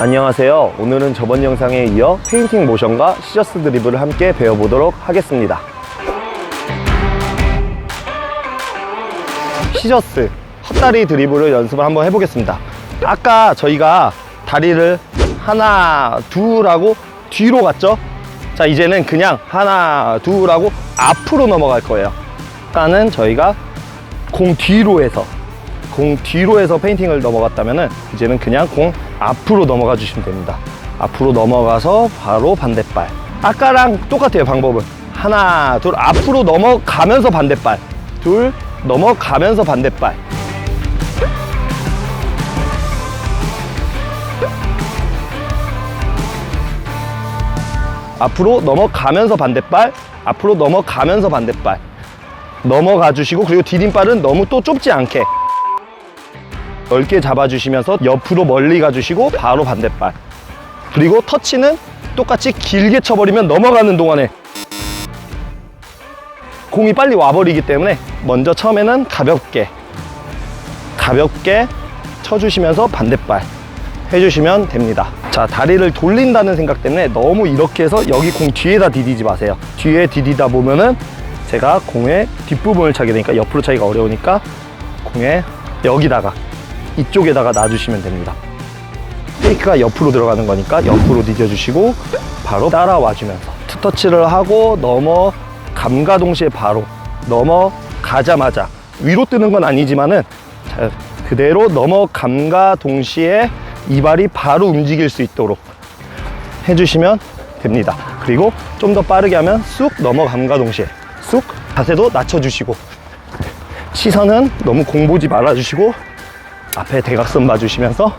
안녕하세요. 오늘은 저번 영상에 이어 페인팅 모션과 시저스 드리블을 함께 배워보도록 하겠습니다. 시저스, 헛다리 드리블을 연습을 한번 해보겠습니다. 아까 저희가 다리를 하나, 둘 하고 뒤로 갔죠? 자, 이제는 그냥 하나, 둘 하고 앞으로 넘어갈 거예요. 아까는 저희가 공 뒤로 해서 공 뒤로 해서 페인팅을 넘어갔다면은 이제는 그냥 공 앞으로 넘어가 주시면 됩니다. 앞으로 넘어가서 바로 반대발. 아까랑 똑같아요, 방법은. 하나, 둘, 앞으로 넘어가면서 반대발. 둘, 넘어가면서 반대발. 앞으로 넘어가면서 반대발. 앞으로 넘어가면서 반대발. 넘어가 주시고 그리고 디딤발은 너무 또 좁지 않게 넓게 잡아주시면서 옆으로 멀리 가주시고 바로 반대발. 그리고 터치는 똑같이 길게 쳐버리면 넘어가는 동안에 공이 빨리 와버리기 때문에 먼저 처음에는 가볍게 가볍게 쳐주시면서 반대발 해주시면 됩니다. 자 다리를 돌린다는 생각 때문에 너무 이렇게 해서 여기 공 뒤에다 디디지 마세요. 뒤에 디디다 보면은 제가 공의 뒷부분을 차게 되니까 옆으로 차기가 어려우니까 공의 여기다가 이쪽에다가 놔주시면 됩니다. 페이크가 옆으로 들어가는 거니까 옆으로 디뎌주시고 바로 따라와주면서 투터치를 하고 넘어 감과 동시에 바로 넘어가자마자 위로 뜨는 건 아니지만은 자, 그대로 넘어감과 동시에 이발이 바로 움직일 수 있도록 해주시면 됩니다. 그리고 좀 더 빠르게 하면 쑥 넘어감과 동시에 쑥 자세도 낮춰주시고 시선은 너무 공보지 말아주시고 앞에 대각선 봐주시면서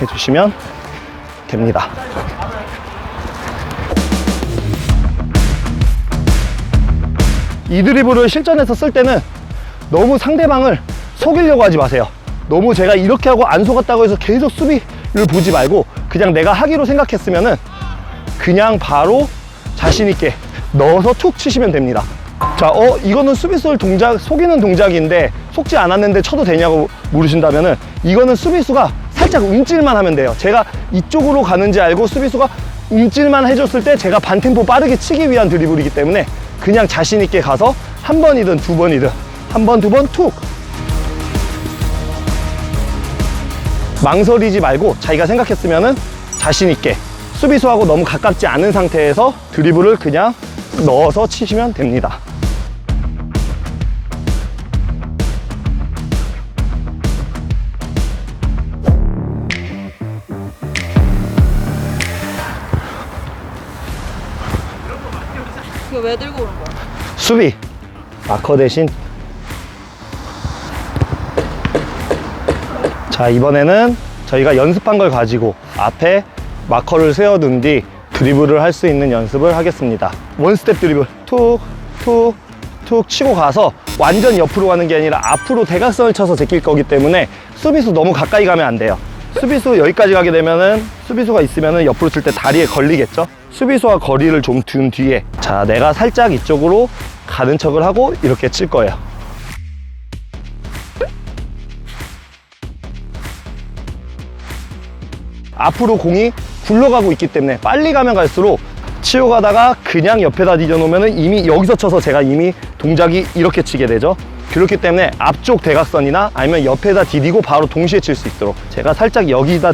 해주시면 됩니다. 이 드리블을 실전에서 쓸 때는 너무 상대방을 속이려고 하지 마세요. 너무 제가 이렇게 하고 안 속았다고 해서 계속 수비를 보지 말고 그냥 내가 하기로 생각했으면은 그냥 바로 자신있게 넣어서 툭 치시면 됩니다. 자, 어, 이거는 수비수를 동작, 속이는 동작인데 속지 않았는데 쳐도 되냐고 물으신다면은 이거는 수비수가 살짝 움찔만 하면 돼요. 제가 이쪽으로 가는지 알고 수비수가 움찔만 해줬을 때 제가 반템포 빠르게 치기 위한 드리블이기 때문에 그냥 자신 있게 가서 한 번이든 두 번이든 한 번, 두 번 툭! 망설이지 말고 자기가 생각했으면은 자신 있게 수비수하고 너무 가깝지 않은 상태에서 드리블을 그냥 넣어서 치시면 됩니다. 이거 왜 들고 오는 거야? 수비. 마커 대신. 자 이번에는 저희가 연습한 걸 가지고 앞에 마커를 세워둔 뒤 드리블을 할 수 있는 연습을 하겠습니다. 원스텝 드리블. 툭툭 툭 치고 가서 완전 옆으로 가는 게 아니라 앞으로 대각선을 쳐서 제낄 거기 때문에 수비수 너무 가까이 가면 안 돼요 수비수 여기까지 가게 되면은 수비수가 있으면은 옆으로 칠 때 다리에 걸리겠죠? 수비수와 거리를 좀 둔 뒤에 자 내가 살짝 이쪽으로 가는 척을 하고 이렇게 칠 거예요. 앞으로 공이 굴러가고 있기 때문에 빨리 가면 갈수록 치고 가다가 그냥 옆에다 디뎌 놓으면 이미 여기서 쳐서 제가 이미 동작이 이렇게 치게 되죠 그렇기 때문에 앞쪽 대각선이나 아니면 옆에다 디디고 바로 동시에 칠 수 있도록 제가 살짝 여기다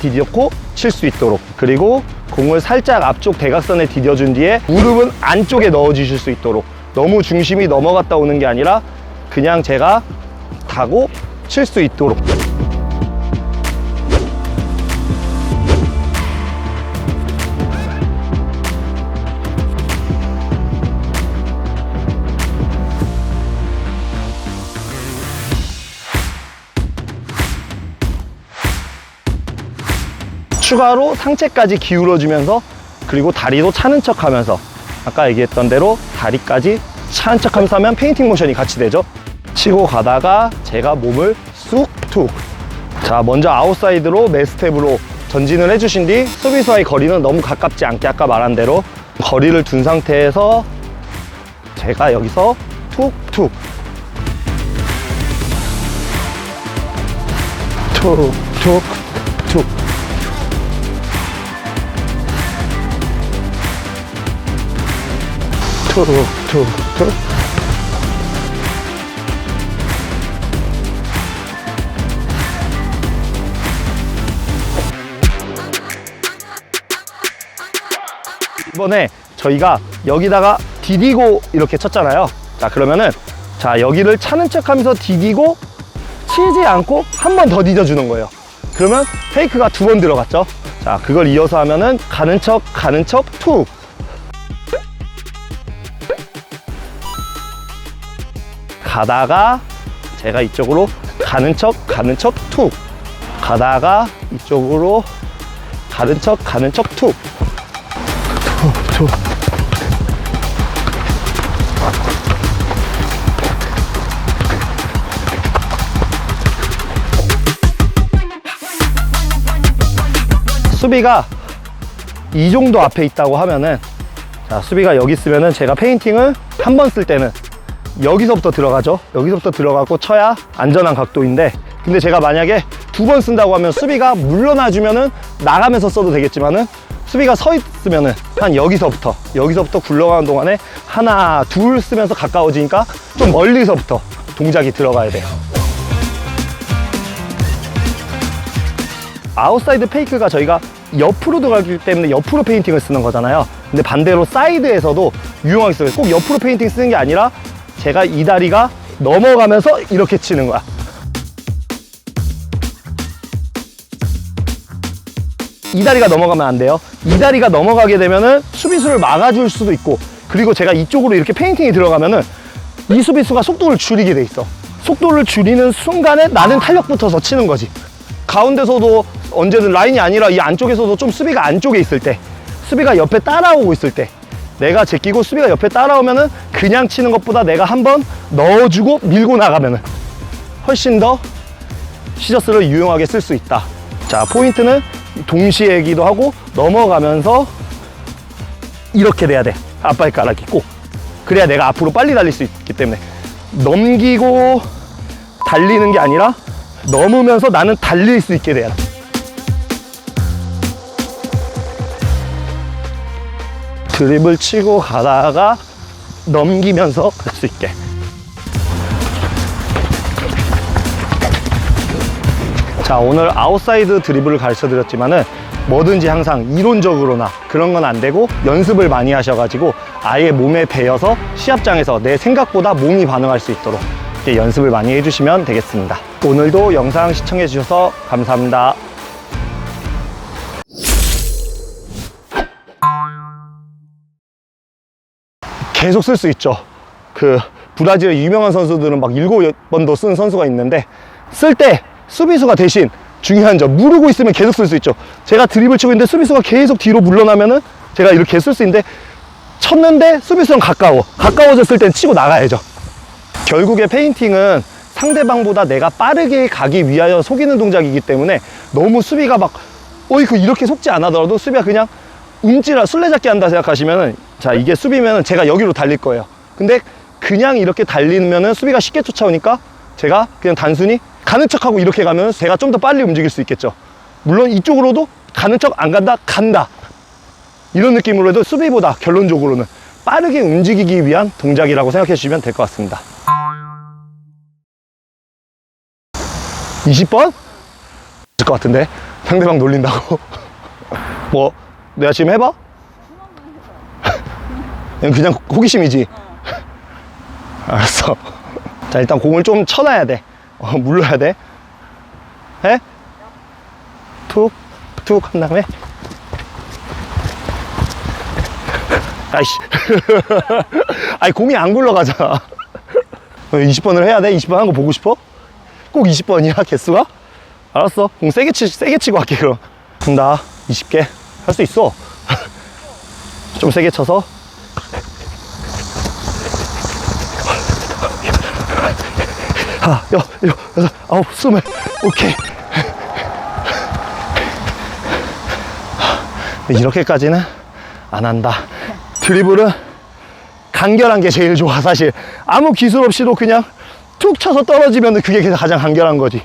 디뎠고 칠 수 있도록 그리고 공을 살짝 앞쪽 대각선에 디뎌준 뒤에 무릎은 안쪽에 넣어 주실 수 있도록 너무 중심이 넘어갔다 오는 게 아니라 그냥 제가 타고 칠 수 있도록 추가로 상체까지 기울어주면서 그리고 다리도 차는 척 하면서 아까 얘기했던 대로 다리까지 차는 척 하면서 하면 페인팅 모션이 같이 되죠. 치고 가다가 제가 몸을 쑥툭. 자 먼저 아웃사이드로 매스텝으로 전진을 해주신 뒤 수비수와의 거리는 너무 가깝지 않게 아까 말한 대로 거리를 둔 상태에서 제가 여기서 툭툭. 툭툭툭 툭 툭, 툭, 툭. 이번에 저희가 여기다가 디디고 이렇게 쳤잖아요. 자, 그러면은 자, 여기를 차는 척 하면서 디디고 치지 않고 한 번 더 디뎌주는 거예요. 그러면 페이크가 두 번 들어갔죠. 자, 그걸 이어서 하면은 가는 척, 가는 척, 툭. 가다가 제가 이쪽으로 가는 척, 가는 척, 툭. 가다가 이쪽으로 가는 척, 가는 척, 툭. 툭, 툭. 수비가 이 정도 앞에 있다고 하면은 자 수비가 여기 있으면은 제가 페인팅을 한 번 쓸 때는 여기서부터 들어가죠 여기서부터 들어가고 쳐야 안전한 각도인데 근데 제가 만약에 두 번 쓴다고 하면 수비가 물러나 주면은 나가면서 써도 되겠지만은 수비가 서 있으면은 한 여기서부터 여기서부터 굴러가는 동안에 하나 둘 쓰면서 가까워지니까 좀 멀리서부터 동작이 들어가야 돼요 아웃사이드 페이크가 저희가 옆으로 들어가기 때문에 옆으로 페인팅을 쓰는 거잖아요. 근데 반대로 사이드에서도 유용하게 써요. 꼭 옆으로 페인팅 쓰는 게 아니라 제가 이 다리가 넘어가면서 이렇게 치는 거야. 이 다리가 넘어가면 안 돼요. 이 다리가 넘어가게 되면은 수비수를 막아줄 수도 있고 그리고 제가 이쪽으로 이렇게 페인팅이 들어가면은 이 수비수가 속도를 줄이게 돼 있어. 속도를 줄이는 순간에 나는 탄력 붙어서 치는 거지. 가운데서도 언제든 라인이 아니라 이 안쪽에서도 좀 수비가 안쪽에 있을 때 수비가 옆에 따라오고 있을 때 내가 제끼고 수비가 옆에 따라오면은 그냥 치는 것보다 내가 한번 넣어주고 밀고 나가면은 훨씬 더 시저스를 유용하게 쓸 수 있다. 자, 포인트는 동시에기도 하고 넘어가면서 이렇게 돼야 돼. 앞발가락이 꼭. 그래야 내가 앞으로 빨리 달릴 수 있기 때문에. 넘기고 달리는 게 아니라 넘으면서 나는 달릴 수 있게 돼야 돼. 드립을 치고 가다가 넘기면서 갈 수 있게. 자, 오늘 아웃사이드 드리블을 가르쳐 드렸지만은 뭐든지 항상 이론적으로나 그런 건 안 되고 연습을 많이 하셔가지고 아예 몸에 배어서 시합장에서 내 생각보다 몸이 반응할 수 있도록 연습을 많이 해주시면 되겠습니다. 오늘도 영상 시청해 주셔서 감사합니다. 계속 쓸 수 있죠. 그 브라질의 유명한 선수들은 막 일곱 번도 쓴 선수가 있는데 쓸 때 수비수가 대신 중요한 점 무르고 있으면 계속 쓸 수 있죠. 제가 드립을 치고 있는데 수비수가 계속 뒤로 물러나면은 제가 이렇게 쓸 수 있는데 쳤는데 수비수랑 가까워. 가까워졌을 땐 치고 나가야죠. 결국에 페인팅은 상대방보다 내가 빠르게 가기 위하여 속이는 동작이기 때문에 너무 수비가 막 어이구 이렇게 속지 않아더라도 수비가 그냥 움찔하 술래잡기 한다 생각하시면은 자 이게 수비면은 제가 여기로 달릴 거예요. 근데 그냥 이렇게 달리면은 수비가 쉽게 쫓아오니까 제가 그냥 단순히 가는 척하고 이렇게 가면 제가 좀 더 빨리 움직일 수 있겠죠. 물론 이쪽으로도 가는 척 안 간다 간다. 이런 느낌으로 해도 수비보다 결론적으로는 빠르게 움직이기 위한 동작이라고 생각해 주시면 될 것 같습니다. 20번? 될것 같은데? 상대방 놀린다고? 뭐 내가 지금 해봐? 그냥, 호기심이지 알았어 자 일단 공을 좀 쳐놔야 돼 어, 물러야 돼 해? 툭 툭 한 다음에 아이씨 아니 공이 안 굴러가잖아 20번을 해야 돼? 20번 한 거 보고 싶어? 꼭 20번이야 개수가? 알았어 공 세게 치 세게 치고 할게 그럼 간다 20개 할 수 있어. 좀 세게 쳐서. 하나 여 일곱 여섯 아홉 스물. 오케이. 이렇게까지는 안 한다. 드리블은 간결한 게 제일 좋아 사실. 아무 기술 없이도 그냥 툭 쳐서 떨어지면 그게 가장 간결한 거지